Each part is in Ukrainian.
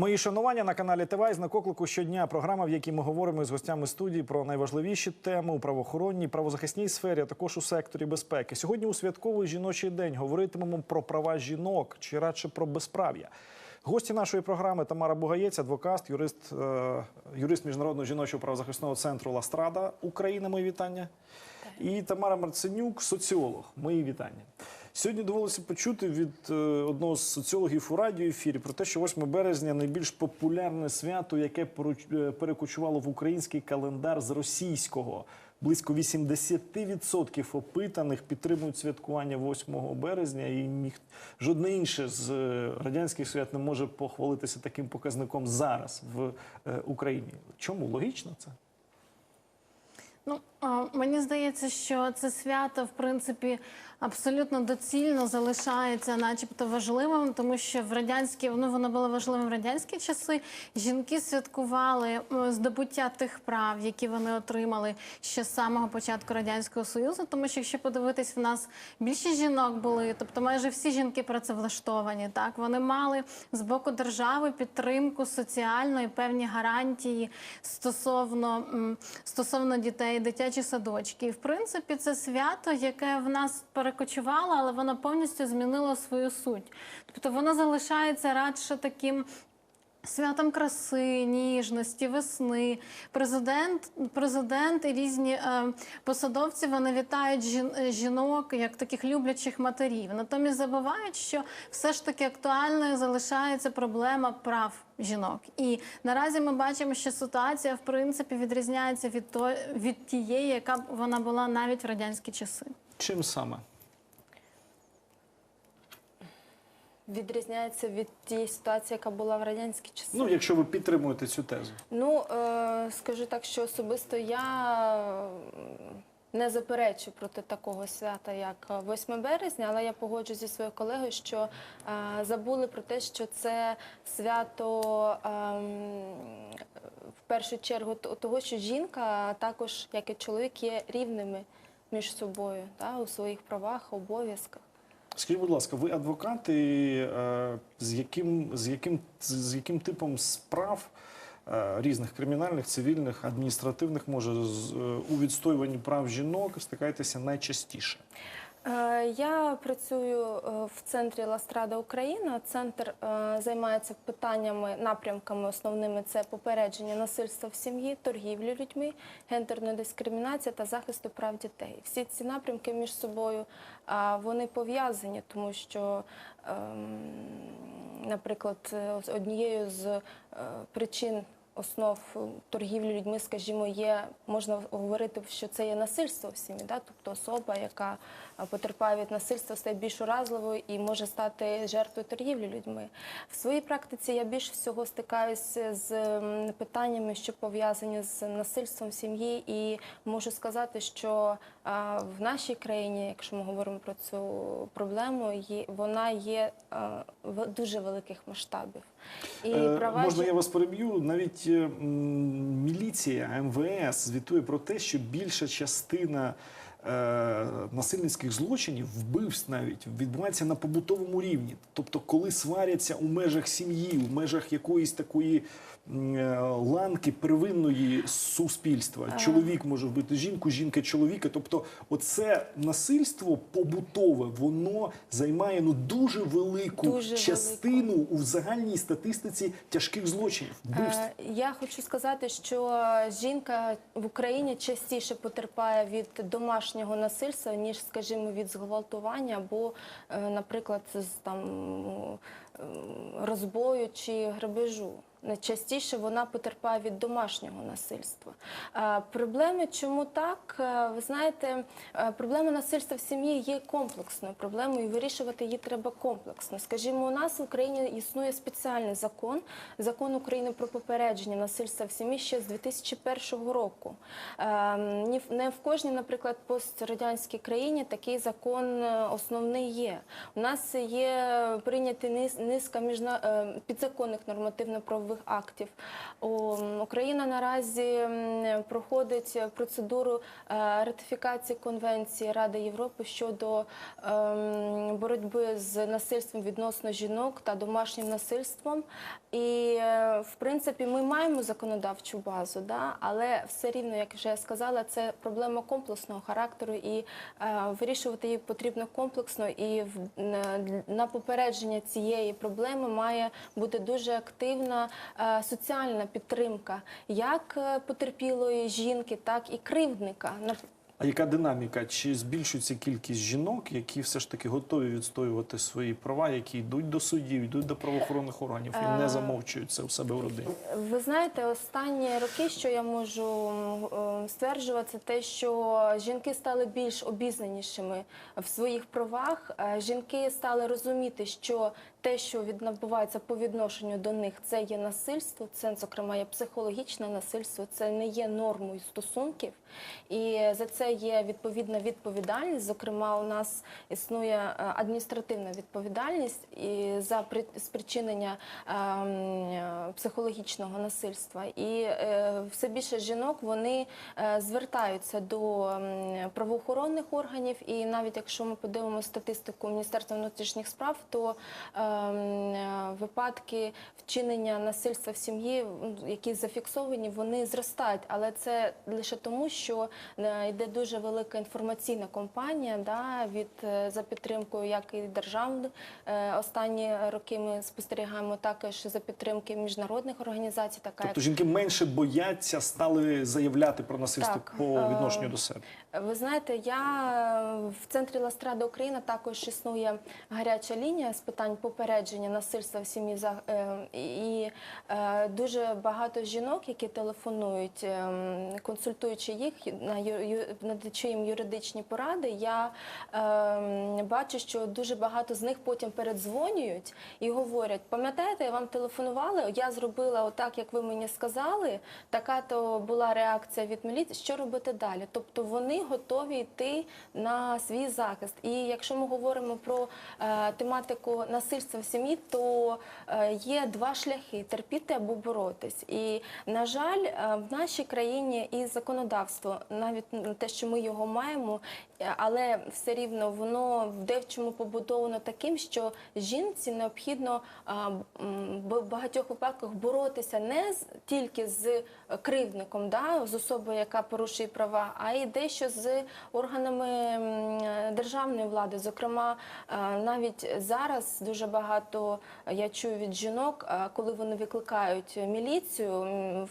Мої шанування на каналі ТВ на коклику щодня. Програма, в якій ми говоримо з гостями студії про найважливіші теми у правоохоронній, правозахисній сфері, а також у секторі безпеки. Сьогодні у святковий жіночий день говоритимемо про права жінок чи радше про безправ'я. Гості нашої програми Тамара Бугаєць, адвокат, юрист, е, юрист міжнародного жіночого правозахисного центру Ластрада України. Мої вітання. І Тамара Марценюк, соціолог. Мої вітання. Сьогодні довелося почути від е, одного з соціологів у радіоефірі про те, що 8 березня найбільш популярне свято, яке е, перекочувало в український календар з російського. Близько 80% опитаних підтримують святкування 8 березня, і ніх... жодне інше з е, радянських свят не може похвалитися таким показником зараз в Україні. Чому логічно це? Ну мені здається, що це свято, в принципі, абсолютно доцільно залишається, начебто, важливим, тому що в радянські ну воно було важливим в радянські часи. Жінки святкували здобуття тих прав, які вони отримали ще з самого початку радянського союзу. Тому що якщо подивитись, в нас більше жінок були, тобто майже всі жінки працевлаштовані. Так вони мали з боку держави підтримку соціальної певні гарантії стосовно стосовно дітей, дитячі садочки. І в принципі, це свято, яке в нас перекочувало, але воно повністю змінило свою суть. Тобто воно залишається радше таким. Святом краси, ніжності, весни. Президент, президент і різні е, посадовці вони вітають жін, е, жінок як таких люблячих матерів. Натомість забувають, що все ж таки актуальною залишається проблема прав жінок. І наразі ми бачимо, що ситуація в принципі відрізняється від, то, від тієї, яка вона була навіть в радянські часи. Чим саме? Відрізняється від тієї ситуації, яка була в радянські часи. Ну, якщо ви підтримуєте цю тезу. Ну, е, скажу так, що особисто я е, не заперечу проти такого свята, як 8 березня, але я погоджуюсь зі своєю колегою, що е, забули про те, що це свято ем, в першу чергу того, що жінка також, як і чоловік, є рівними між собою та, у своїх правах, обов'язках. Скажіть, будь ласка, ви адвокат, і е, з яким з яким з яким типом справ е, різних кримінальних, цивільних, адміністративних може е, у відстоюванні прав жінок стикаєтеся найчастіше? Е, Я працюю е, в центрі Ластрада Україна. Центр е, займається питаннями, напрямками основними це попередження насильства в сім'ї, торгівлі людьми, гендерної дискримінації та захисту прав дітей. Всі ці напрямки між собою вони пов'язані, тому що, ем, наприклад, однією з причин. Основ торгівлі людьми, скажімо, є можна говорити, що це є насильство в сім'ї, да? тобто особа, яка потерпає від насильства, стає більш уразливою і може стати жертвою торгівлі людьми. В своїй практиці я більш всього стикаюся з питаннями, що пов'язані з насильством в сім'ї, і можу сказати, що в нашій країні, якщо ми говоримо про цю проблему, вона є в дуже великих масштабів. І Е, права можна я вас переб'ю? Навіть е, міліція МВС звітує про те, що більша частина. е, Насильницьких злочинів, вбивств навіть відбувається на побутовому рівні. Тобто, коли сваряться у межах сім'ї, у межах якоїсь такої е, ланки первинної суспільства. Чоловік може вбити жінку, жінка чоловіка. Тобто, оце насильство побутове, воно займає ну дуже велику Дуже частину у загальній статистиці тяжких злочинів, вбивств. Е, Я хочу сказати, що жінка в Україні частіше потерпає від домашнього насильства, ніж, скажімо, від зґвалтування або, е, наприклад, з там е, розбою чи грабежу. Найчастіше вона потерпає від домашнього насильства. Е, Проблеми, чому так? Е, Ви знаєте, е, проблема насильства в сім'ї є комплексною проблемою, і вирішувати її треба комплексно. Скажімо, у нас в Україні існує спеціальний закон, закон України про попередження насильства в сім'ї ще з 2001 року. Не в кожній, наприклад, пострадянській країні такий закон основний є. У нас є прийняті низка підзаконних нормативно-правових правових актів. Україна наразі проходить процедуру е, ратифікації конвенції Ради Європи щодо ем, боротьби з насильством відносно жінок та домашнім насильством. І е, в принципі ми маємо законодавчу базу, але все рівно, як вже я сказала, це проблема комплексного характеру, і е, вирішувати її потрібно комплексно. І на- попередження цієї проблеми має бути дуже активна е, соціальна підтримка як е, потерпілої жінки, так і кривдника. А яка динаміка? Чи збільшується кількість жінок, які все ж таки готові відстоювати свої права, які йдуть до судів, йдуть до правоохоронних органів і не Е, замовчують це у себе в родині? Ви знаєте, останні роки, що я можу е, стверджувати, це те, що жінки стали більш обізнанішими в своїх правах. Е, Жінки стали розуміти, що те, що відбувається по відношенню до них, це є насильство. Це, зокрема, є психологічне насильство, це не є нормою стосунків. І за це є відповідна відповідальність. Зокрема, у нас існує е, адміністративна відповідальність і за при- спричинення е, е, психологічного насильства. І е, все більше жінок вони е, звертаються до м, правоохоронних органів. І навіть якщо ми подивимося статистику Міністерства внутрішніх справ, то е, е, випадки вчинення насильства в сім'ї, які зафіксовані, вони зростають. Але це лише тому, що е, йде дуже велика інформаційна кампанія да, від е, за підтримкою, як і державних. Е, Останні роки ми спостерігаємо також за підтримки міжнародних організацій, така як Тобто жінки менше бояться, стали заявляти про насильство Так, по е, відношенню до себе. Ви знаєте, я е, в центрі Ластрада Україна також існує гаряча лінія з питань попередження насильства в сім'ї е, і е, дуже багато жінок, які телефонують, е, консультуючи їх, надаючи їм юридичні поради. Я бачу, що дуже багато з них потім передзвонюють і говорять: пам'ятаєте, я вам телефонувала, я зробила отак, як ви мені сказали. Така то була реакція від міліції. Що робити далі? Тобто вони готові йти на свій захист. І якщо ми говоримо про тематику насильства в сім'ї, то е, є два шляхи: терпіти або боротись. І на жаль, е, в нашій країні і законодавство, навіть те, що ми його маємо, але все рівно воно в девчому побудовано таким, що жінці необхідно в багатьох випадках боротися не тільки з кривдником, да, з особою, яка порушує права, а й дещо з органами державної влади. Зокрема, е, навіть зараз дуже багато е, я чую від жінок, е, коли вони викликають міліцію,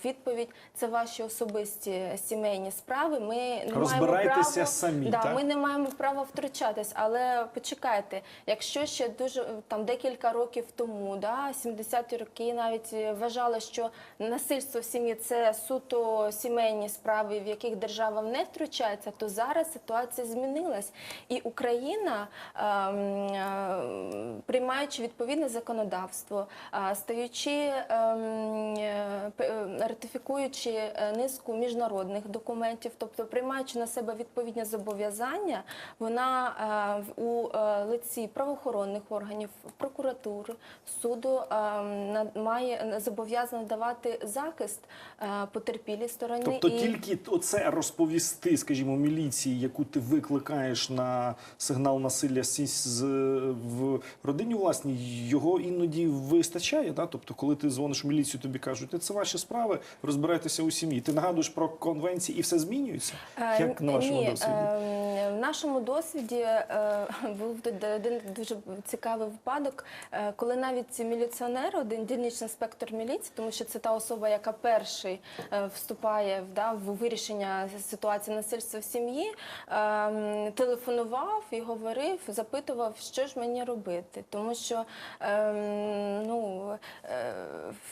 відповідь це ваші особисті сімейні справи. Ми не Розбирайтеся маємо права, самі, Да, так? Ми не маємо права втручатись, але почекайте, якщо ще дуже там декілька років тому, да, 70-ті роки навіть е, вважали, що насильство в сім'ї це суто сімейні справи, в яких держава не втручається, то зараз ситуація змінилась. І Україна, ем, е, приймаючи відповідне законодавство, е, стаючи ем, ратифікуючи низку міжнародних документів, тобто приймаючи на себе відповідні зобов'язання, вона е, у е, лиці правоохоронних органів, прокуратури, суду е, має зобов'язана давати захист потерпілій стороні. Тобто і... тільки оце розповісти, скажімо, міліції, яку ти викликаєш на сигнал насилля з, в родині власній, його іноді вистачає. Да? Тобто, коли ти дзвониш в міліцію, тобі кажуть, це ваші справи, розбирайтеся у сім'ї. Ти нагадуєш про конвенції і все змінюється. Е, Як на вашому досвіді? е, В нашому досвіді е, був один дуже цікавий випадок, е, коли навіть міліціонер, один дільничний інспектор міліції, тому що це та особа, яка перший е, вступає в, вирішення ситуації насильства в сім'ї, е, телефонував і говорив, запитував, що ж мені робити. Тому що е, ну, е,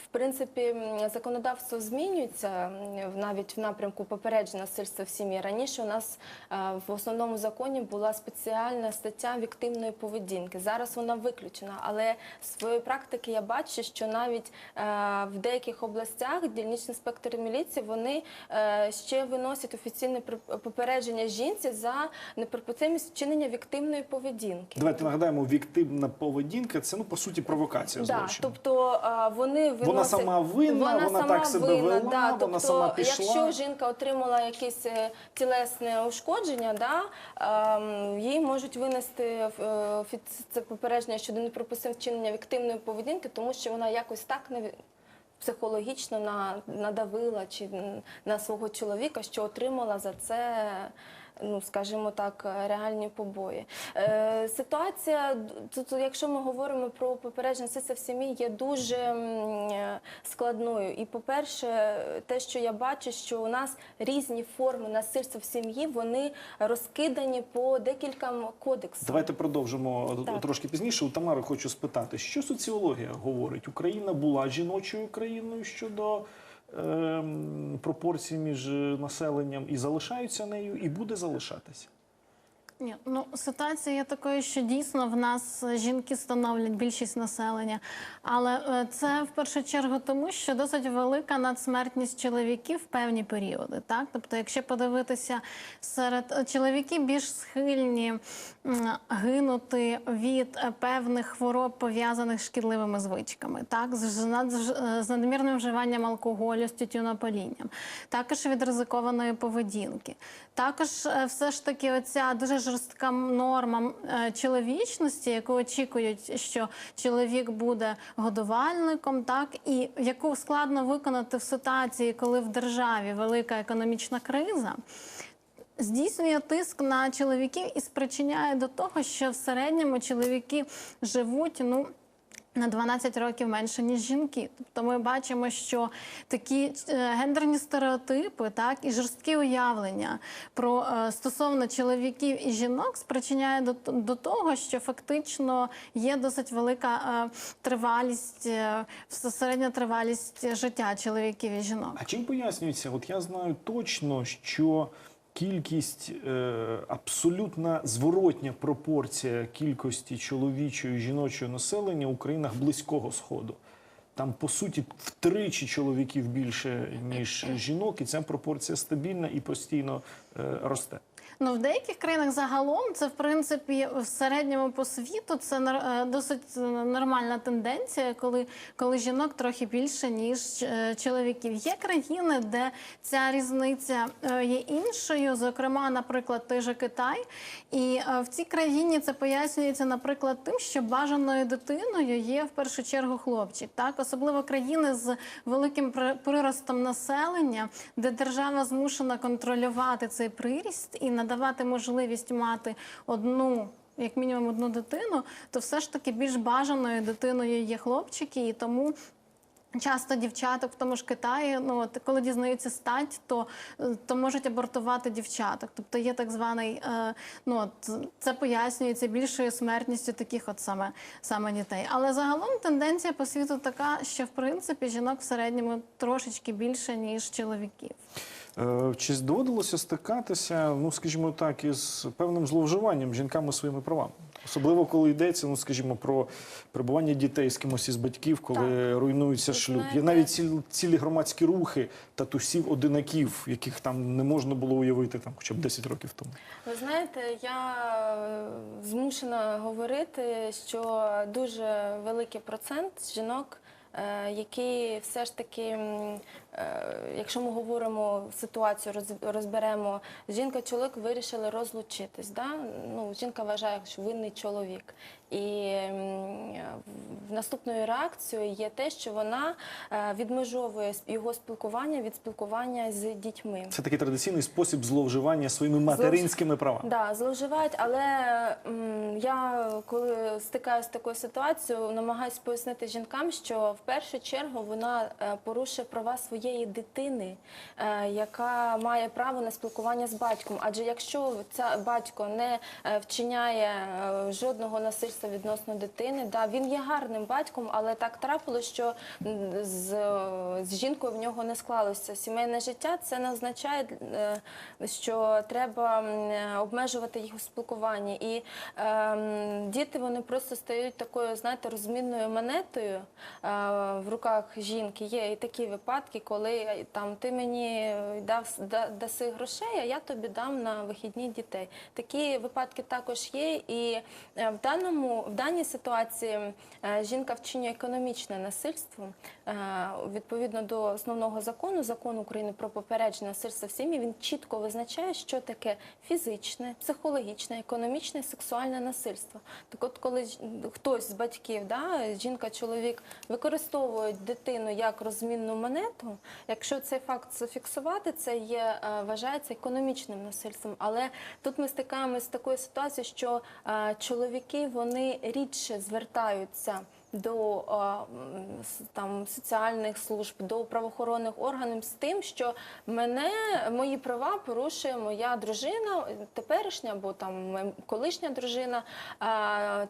в принципі законодавство змінюється навіть в напрямку попередження насильства в сім'ї. Раніше у нас е, в основному основному законі була спеціальна стаття віктивної поведінки. Зараз вона виключена, але з своєї практики я бачу, що навіть е, в деяких областях дільничні інспектори міліції вони е, ще виносять офіційне попередження жінці за неприпустимість вчинення віктивної поведінки. Давайте нагадаємо, віктивна поведінка це ну по суті провокація Да, злочину. тобто вони виносять... Вона сама винна, вона так себе вела, вона тобто, сама пішла. Якщо жінка отримала якесь е, тілесне ушкодження, да, ем, їй можуть винести е, це попередження щодо неприпустимого вчинення віктивної поведінки, тому що вона якось так не психологічно надавила чи на свого чоловіка, що отримала за це. Ну, скажімо так, реальні побої. Е, ситуація тут, якщо ми говоримо про попередження насильства в сім'ї, є дуже е, складною. І, по-перше, те, що я бачу, що у нас різні форми насильства в сім'ї, вони розкидані по декільком кодексам. Давайте продовжимо Так. трошки пізніше. У Тамари хочу спитати, що соціологія говорить? Україна була жіночою країною щодо пропорцій між населенням і залишаються нею, і буде залишатися. Ні, ну ситуація є такою, що дійсно в нас е, жінки становлять більшість населення, але е, це в першу чергу тому, що досить велика надсмертність чоловіків в певні періоди. Так, тобто, якщо подивитися серед е, чоловіки більш схильні гинути від певних хвороб пов'язаних з шкідливими звичками, так з, над- з- надмірним вживанням алкоголю, з тютюнопалінням, також від ризикованої поведінки. Також все ж таки оця дуже жорстка норма е, чоловічності, яку очікують, що чоловік буде годувальником, так і яку складно виконати в ситуації, коли в державі велика економічна криза. Здійснює тиск на чоловіків і спричиняє до того, що в середньому чоловіки живуть ну на 12 років менше ніж жінки. Тобто ми бачимо, що такі е, гендерні стереотипи, так і жорсткі уявлення про е, стосовно чоловіків і жінок спричиняє до, до того, що фактично є досить велика е, тривалість, середня тривалість життя чоловіків і жінок. А чим пояснюється? От я знаю точно, що кількість е, абсолютно зворотня пропорція кількості чоловічого і жіночого населення у країнах близького сходу. Там, по суті, втричі чоловіків більше, ніж жінок, і ця пропорція стабільна і постійно е, росте. Ну, в деяких країнах загалом це в принципі в середньому по світу це е, досить е, нормальна тенденція, коли, коли жінок трохи більше ніж е, чоловіків. Є країни, де ця різниця є іншою, зокрема, наприклад, той же Китай. І в цій країні це пояснюється, наприклад, тим, що бажаною дитиною є в першу чергу хлопчик. Так, особливо країни з великим при- приростом населення, де держава змушена контролювати цей приріст і надавати можливість мати одну. Як мінімум одну дитину, то все ж таки більш бажаною дитиною є хлопчики, і тому Часто дівчаток в тому ж Китаї, ну от коли дізнаються стать, то, е, то можуть абортувати дівчаток. Тобто є так званий, е, ну от це пояснюється більшою смертністю таких от саме, саме дітей. Але загалом тенденція по світу така, що в принципі жінок в середньому трошечки більше ніж чоловіків. Е, Чи доводилося стикатися, ну скажімо так, із певним зловживанням жінками своїми правами? Особливо коли йдеться, ну скажімо, про перебування дітей з кимось із батьків, коли руйнується Ви шлюб. Є навіть цілі, цілі громадські рухи татусів одинаків, яких там не можна було уявити там, хоча б 10 років тому. Ви знаєте, я е, змушена говорити, що дуже великий процент жінок, е, які все ж таки, якщо ми говоримо ситуацію, розберемо, жінка чоловік вирішили розлучитись. Да? Ну, жінка вважає, що винний чоловік. І в- наступною реакцією є те, що вона е, відмежовує його спілкування від спілкування з дітьми. Це такий традиційний спосіб зловживання своїми материнськими правами. Да, зловживають, але м, я коли стикаюся з такою ситуацією, намагаюся пояснити жінкам, що в першу чергу вона е, порушує права своєї своєї дитини, е, яка має право на спілкування з батьком. Адже якщо ця батько не е, вчиняє е, жодного насильства відносно дитини, да, він є гарним батьком, але так трапилось, що з, е, з жінкою в нього не склалося сімейне життя. Це не означає, е, що треба е, обмежувати їх у спілкуванні. І ем, діти вони просто стають такою, знаєте, розмінною монетою е, в руках жінки. Є і такі випадки, коли е, там ти мені дав даси грошей, а я тобі дам на вихідні дітей. Такі випадки також є. І е, в даному в даній ситуації е, жінка вчинює економічне насильство Е, відповідно до основного закону, закону України про попередження насильства в сім'ї. Він чітко визначає, що таке фізичне, психологічне, економічне, сексуальне насильство. Так, от, коли хтось з батьків, да, жінка, чоловік використовують дитину як розмінну монету, якщо цей факт зафіксувати, це є е, вважається економічним насильством. Але тут ми стикаємося з такою ситуацією, що е, чоловіки вони рідше звертаються до там соціальних служб, до правоохоронних органів з тим, що мене мої права порушує моя дружина, теперішня або там колишня дружина.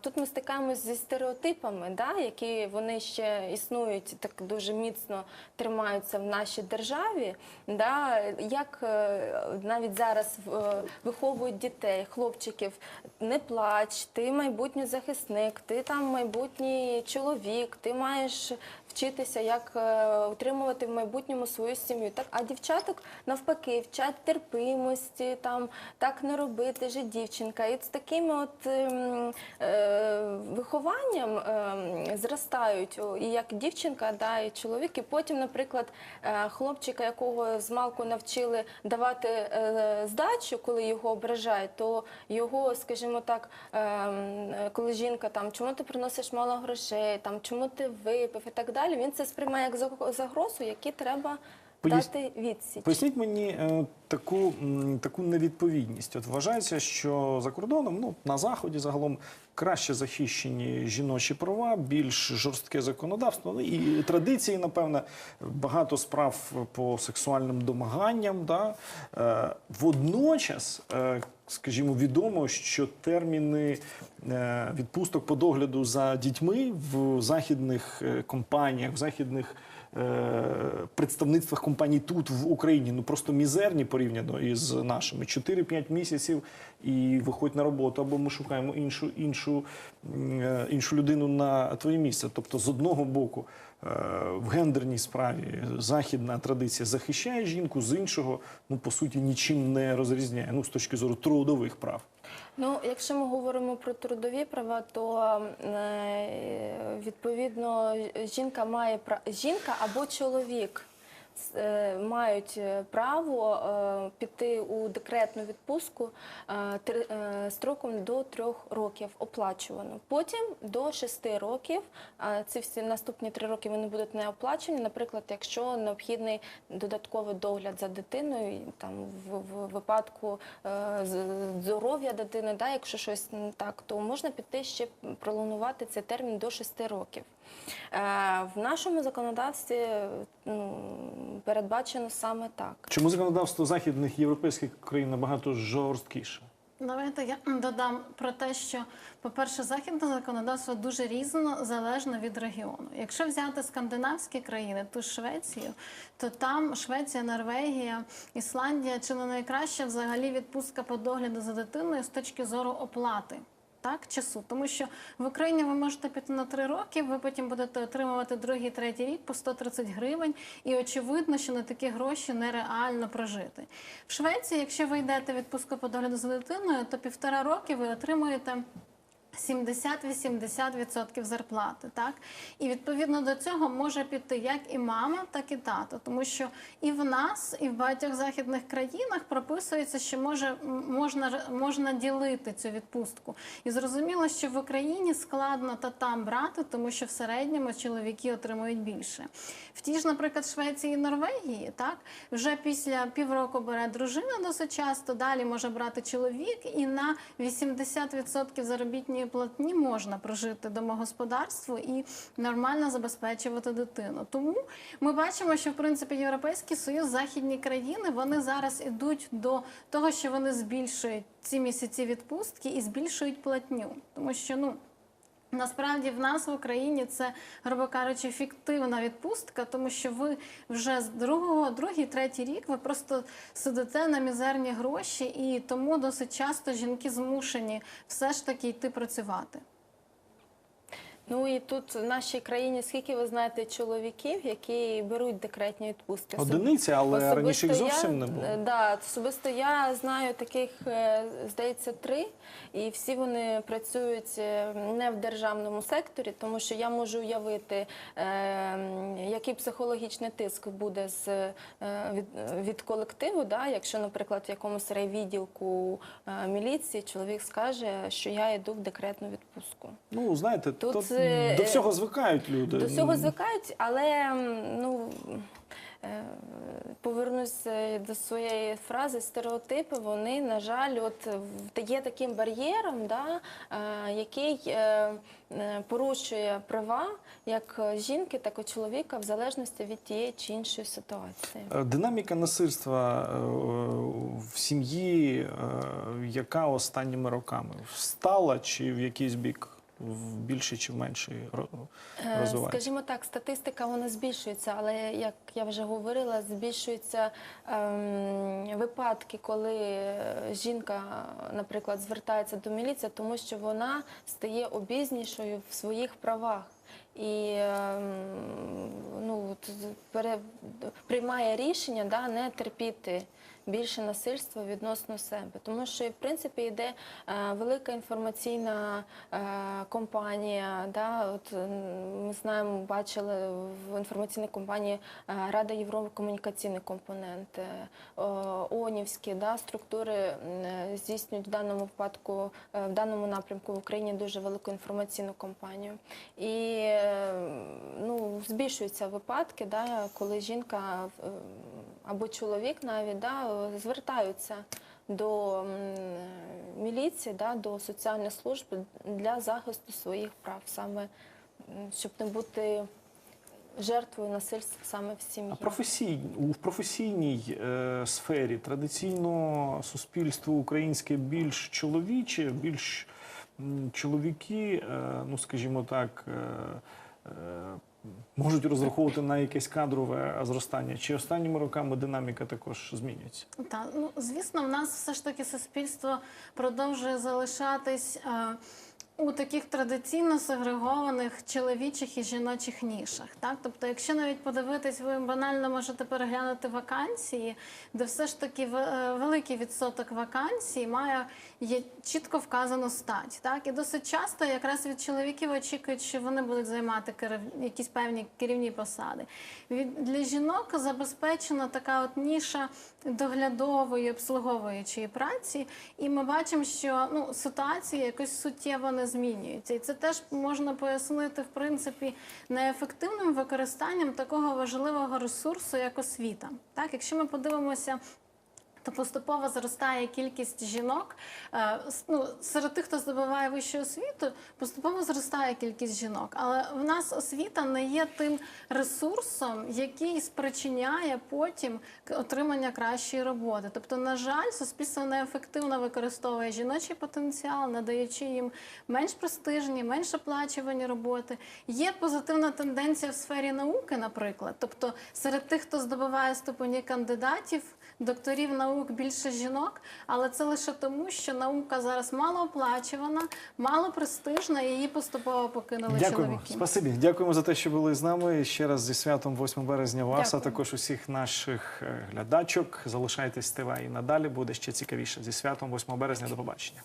Тут ми стикаємось зі стереотипами, да, які вони ще існують так дуже міцно тримаються в нашій державі. Да, як е, навіть зараз е, виховують дітей, хлопчиків, не плач, ти майбутній захисник, ти там майбутній чоловік, ти маєш вчитися, як е, утримувати в майбутньому свою сім'ю. Так, а дівчаток навпаки вчать терпимості, там так не робити же дівчинка. І з такими от ем, е, вихованням ем, зростають і як дівчинка, да, і чоловік. І потім, наприклад, е, хлопчика, якого з малку навчили давати е, здачу, коли його ображають, то його, скажімо так, ем, коли жінка там чому ти приносиш мало грошей, там чому ти випив і так далі, він це сприймає як заг- загрозу, які треба Пояс- дати відсіч. Поясніть мені е, таку, м, таку невідповідність. От вважається, що за кордоном, ну на заході загалом краще захищені жіночі права, більш жорстке законодавство ну, і традиції, напевне, багато справ по сексуальним домаганням. Да? Е, водночас. Е, Скажімо, відомо, що терміни е, відпусток по догляду за дітьми в західних е, компаніях, в західних представництвах компаній тут в Україні ну просто мізерні порівняно із нашими 4-5 місяців і виходь на роботу, або ми шукаємо іншу іншу, е, іншу людину на твоє місце. Тобто, з одного боку, е, в гендерній справі західна традиція захищає жінку, з іншого, ну по суті, нічим не розрізняє. Ну з точки зору трудових прав. Ну, якщо ми говоримо про трудові права, то е, відповідно жінка має жінка або чоловік мають е, право е, піти у декретну відпустку е, е, строком до трьох років оплачувано. Потім до шести років. Ці всі наступні три роки вони будуть не оплачені. Наприклад, якщо необхідний додатковий догляд за дитиною, там в, випадку е, здоров'я дитини, да, якщо щось не так, то можна піти ще пролонгувати цей термін до 6 років. Е, В нашому законодавстві ну, передбачено саме так. Чому законодавство західних європейських країн набагато жорсткіше? Давайте я додам про те, що, по-перше, західне законодавство дуже різно залежно від регіону. Якщо взяти скандинавські країни, ту Швецію, то там Швеція, Норвегія, Ісландія чи не найкраща взагалі відпустка по догляду за дитиною з точки зору оплати. Так, часу, тому що в Україні ви можете піти на три роки, ви потім будете отримувати другий, третій рік по 130 гривень, і очевидно, що на такі гроші нереально прожити. В Швеції, якщо ви йдете відпустку по догляду за дитиною, то півтора роки ви отримуєте 70-80% зарплати, так і відповідно до цього може піти як і мама, так і тато, тому що і в нас, і в багатьох західних країнах прописується, що може можна можна ділити цю відпустку. І зрозуміло, що в Україні складно татам брати, тому що в середньому чоловіки отримують більше. В тій ж, наприклад, Швеції і Норвегії, так вже після півроку бере дружина досить часто, далі може брати чоловік, і на 80% заробітної платні можна прожити домогосподарство і нормально забезпечувати дитину. Тому ми бачимо, що в принципі Європейський Союз, західні країни вони зараз ідуть до того, що вони збільшують ці місяці відпустки і збільшують платню, тому що ну. Насправді в нас в Україні це, грубо кажучи, фіктивна відпустка, тому що ви вже з другого, другий, третій рік ви просто сидите на мізерні гроші, і тому досить часто жінки змушені все ж таки йти працювати. Ну і тут в нашій країні скільки ви знаєте чоловіків, які беруть декретні відпустки? Одиниці, але Особисто раніше їх я- зовсім не було. Да, особисто я знаю таких, е, здається, три, і всі вони працюють е, не в державному секторі, тому що я можу уявити, е, який психологічний тиск буде з від, від колективу. Да, якщо, наприклад, в якомусь райвідділку міліції чоловік скаже, що я йду в декретну відпустку. Ну, знаєте, Тут, то, до всього звикають люди. До всього звикають, але ну. е, Повернусь е, до своєї фрази, стереотипи, вони, на жаль, от є таким бар'єром, да, е, який е, е, порушує права як жінки, так і чоловіка в залежності від тієї чи іншої ситуації. Е, Динаміка насильства е, в сім'ї, е, яка останніми роками стала чи в якийсь бік в більший чи в менший ро- Е, розвивається? Скажімо так, статистика вона збільшується, але як я вже говорила, збільшуються ем, випадки, коли жінка, наприклад, звертається до міліції, тому що вона стає обізнішою в своїх правах. І ем, ну, пере, приймає рішення да, не терпіти більше насильства відносно себе. Тому що, в принципі, йде е, велика інформаційна е, компанія. Да, от, ми знаємо, бачили в інформаційній компанії е, Рада Європи комунікаційний компонент, о, ООНівські да, структури здійснюють в даному випадку, в даному напрямку в Україні дуже велику інформаційну кампанію. І ну, збільшуються випадки, да, коли жінка або чоловік навіть да, звертаються до міліції, да, до соціальних служб для захисту своїх прав, саме щоб не бути жертвою насильства саме в сім'ї. Професій, у професійній е, сфері традиційно суспільство українське більш чоловіче, більш чоловіки, е, ну скажімо так, е, е, можуть розраховувати на якесь кадрове зростання. Чи останніми роками динаміка також змінюється? Та ну звісно, в нас все ж таки суспільство продовжує залишатись е, у таких традиційно сегрегованих чоловічих і жіночих нішах. Так, тобто, якщо навіть подивитись, ви банально можете переглянути вакансії, де все ж таки е, великий відсоток вакансій має є чітко вказану стать. Так, і досить часто якраз від чоловіків очікують, що вони будуть займати керів... якісь певні керівні посади. Від для жінок забезпечена така от ніша доглядової обслуговуючої праці, і ми бачимо, що ну ситуація якось суттєво не змінюється, і це теж можна пояснити в принципі неефективним використанням такого важливого ресурсу, як освіта. Так, якщо ми подивимося. То поступово зростає кількість жінок. Е, Ну, серед тих, хто здобуває вищу освіту, поступово зростає кількість жінок. Але в нас освіта не є тим ресурсом, який спричиняє потім отримання кращої роботи. Тобто, на жаль, суспільство неефективно використовує жіночий потенціал, надаючи їм менш престижні, менш оплачувані роботи. Є позитивна тенденція в сфері науки, наприклад. Тобто, серед тих, хто здобуває ступені кандидатів, докторів наук більше жінок, але це лише тому, що наука зараз мало оплачувана, мало престижна, і її поступово покинули Дякуємо. чоловіки. Спасибі. Дякуємо за те, що були з нами. Ще раз зі святом 8 березня вас, а також усіх наших е, глядачок. Залишайтесь ТВ і надалі буде ще цікавіше. Зі святом 8 березня. До побачення.